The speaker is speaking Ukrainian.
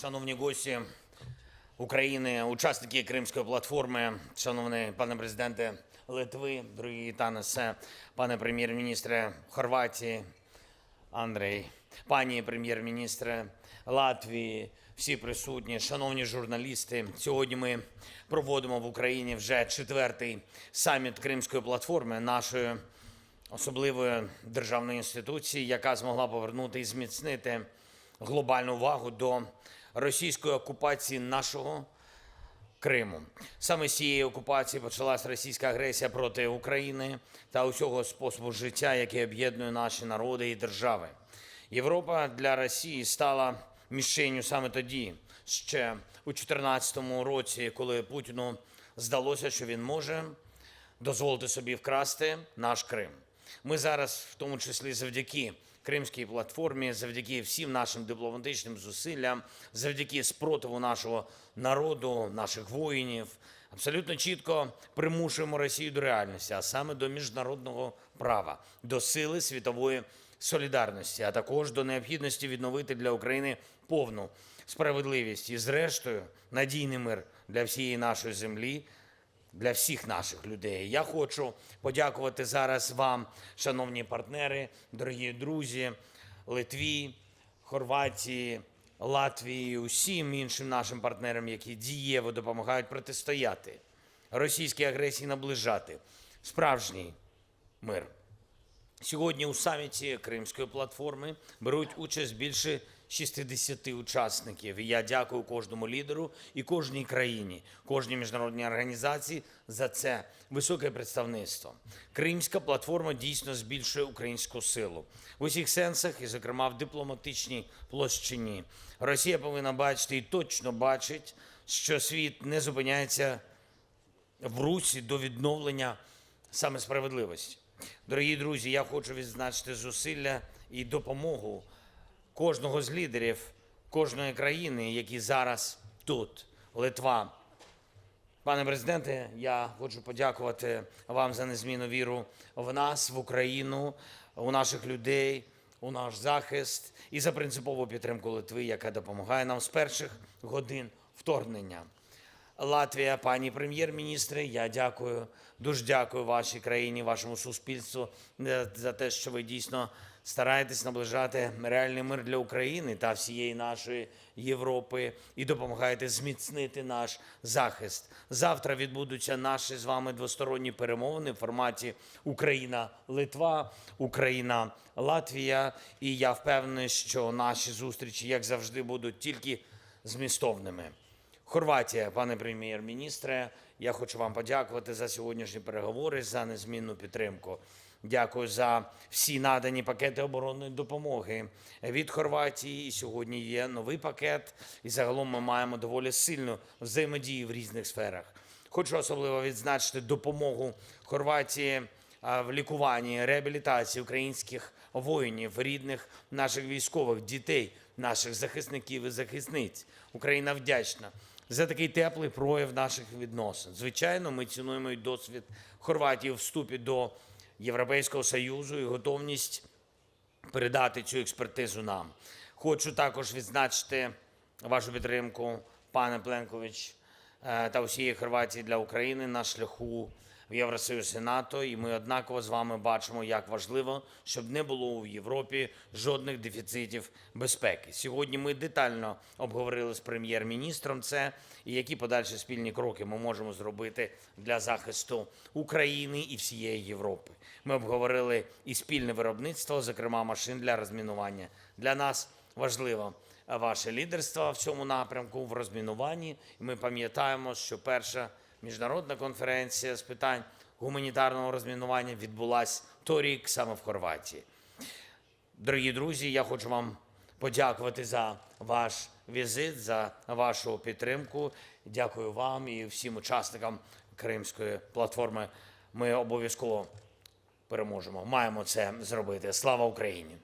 Шановні гості України, учасники Кримської платформи, шановний пане президенте Литви, дорогі Танасе, пане прем'єр-міністре Хорватії, Андрей, пані прем'єр-міністре Латвії, всі присутні, шановні журналісти. Сьогодні ми проводимо в Україні вже четвертий саміт Кримської платформи, нашої особливої державної інституції, яка змогла повернути і зміцнити глобальну увагу до російської окупації нашого Криму. Саме з цієї окупації почалась російська агресія проти України та усього способу життя, який об'єднує наші народи і держави. Європа для Росії стала мішенню саме тоді, ще у 2014 році, коли Путіну здалося, що він може дозволити собі вкрасти наш Крим. Ми зараз, в тому числі завдяки Кримській платформі, завдяки всім нашим дипломатичним зусиллям, завдяки спротиву нашого народу, наших воїнів, абсолютно чітко примушуємо Росію до реальності, а саме до міжнародного права, до сили світової солідарності, а також до необхідності відновити для України повну справедливість і, зрештою, надійний мир для всієї нашої землі, для всіх наших людей. Я хочу подякувати зараз вам, шановні партнери, дорогі друзі, Литві, Хорватії, Латвії, усім іншим нашим партнерам, які дієво допомагають протистояти російській агресії, наближати справжній мир. Сьогодні у саміті Кримської платформи беруть участь більше 60 учасників. І я дякую кожному лідеру і кожній країні, кожній міжнародній організації за це високе представництво. Кримська платформа дійсно збільшує українську силу в усіх сенсах, і, зокрема, в дипломатичній площині. Росія повинна бачити і точно бачить, що світ не зупиняється в русі до відновлення саме справедливості. Дорогі друзі, я хочу відзначити зусилля і допомогу кожного з лідерів кожної країни, які зараз тут, Литва. Пане президенте, я хочу подякувати вам за незмінну віру в нас, в Україну, у наших людей, у наш захист і за принципову підтримку Литви, яка допомагає нам з перших годин вторгнення. Латвія, пані прем'єр-міністре, я дякую, дуже дякую вашій країні, вашому суспільству е, за те, що ви дійсно стараєтесь наближати реальний мир для України та всієї нашої Європи і допомагаєте зміцнити наш захист. Завтра відбудуться наші з вами двосторонні перемовини в форматі Україна-Литва, Україна-Латвія. І я впевнений, що наші зустрічі, як завжди, будуть тільки змістовними. Хорватія, пане прем'єр-міністре, я хочу вам подякувати за сьогоднішні переговори, за незмінну підтримку. Дякую за всі надані пакети оборонної допомоги від Хорватії. І сьогодні є новий пакет, і загалом ми маємо доволі сильну взаємодію в різних сферах. Хочу особливо відзначити допомогу Хорватії в лікуванні, реабілітації українських воїнів, рідних наших військових, дітей, наших захисників і захисниць. Україна вдячна за такий теплий прояв наших відносин. Звичайно, ми цінуємо і досвід Хорватії вступі до Європейського Союзу і готовність передати цю експертизу нам. Хочу також відзначити вашу підтримку, пане Пленкович, е, та усієї Хорватії для України на шляху в Євросоюз і НАТО. І ми однаково з вами бачимо, як важливо, щоб не було у Європі жодних дефіцитів безпеки. Сьогодні ми детально обговорили з прем'єр-міністром це і які подальші спільні кроки ми можемо зробити для захисту України і всієї Європи. Ми обговорили і спільне виробництво, зокрема машин для розмінування. Для нас важливо ваше лідерство в цьому напрямку в розмінуванні. Ми пам'ятаємо, що перша міжнародна конференція з питань гуманітарного розмінування відбулась торік саме в Хорватії. Дорогі друзі, я хочу вам подякувати за ваш візит, за вашу підтримку. Дякую вам і всім учасникам Кримської платформи. Ми обов'язково переможемо. Маємо це зробити. Слава Україні!